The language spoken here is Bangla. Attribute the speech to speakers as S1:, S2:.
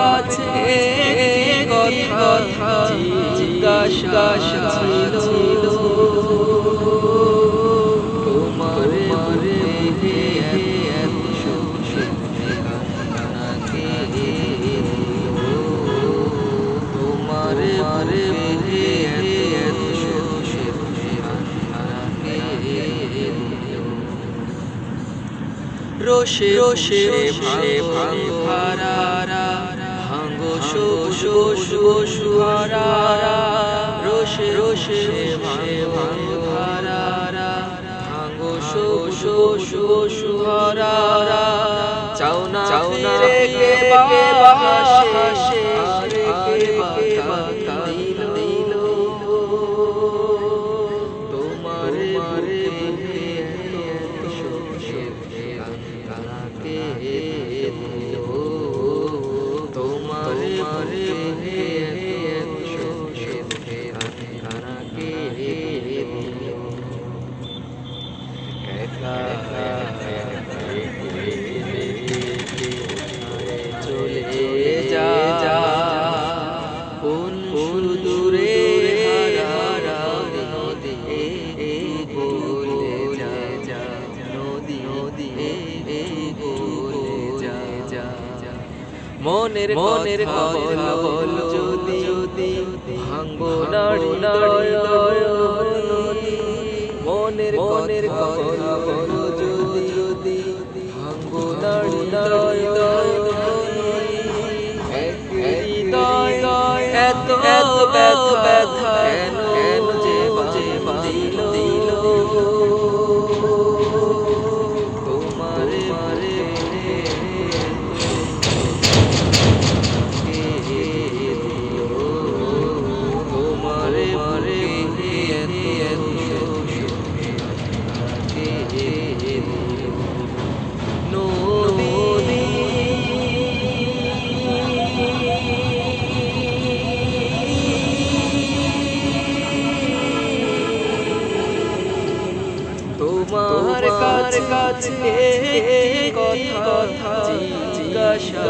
S1: কাছে কথা জিজ্ঞাসা ছিল তোমার মারে তোমার মারে রোশে রোশে ভাঙ্গারা ভাঙ্গো ভাঙ্গো শো শো শো সুহারা চাও না চাও না কে বাহাসে কোন দূরে হারা নদী বলে যা যা নদী নদী বলে যা যা। মনের মনের কথা বল যদি যদি ভাঙ্গো নাড়ি নাড়ি নদী। মনের মনের কথা ব্যথা তোমার কাছে কথা জিজ্ঞাসা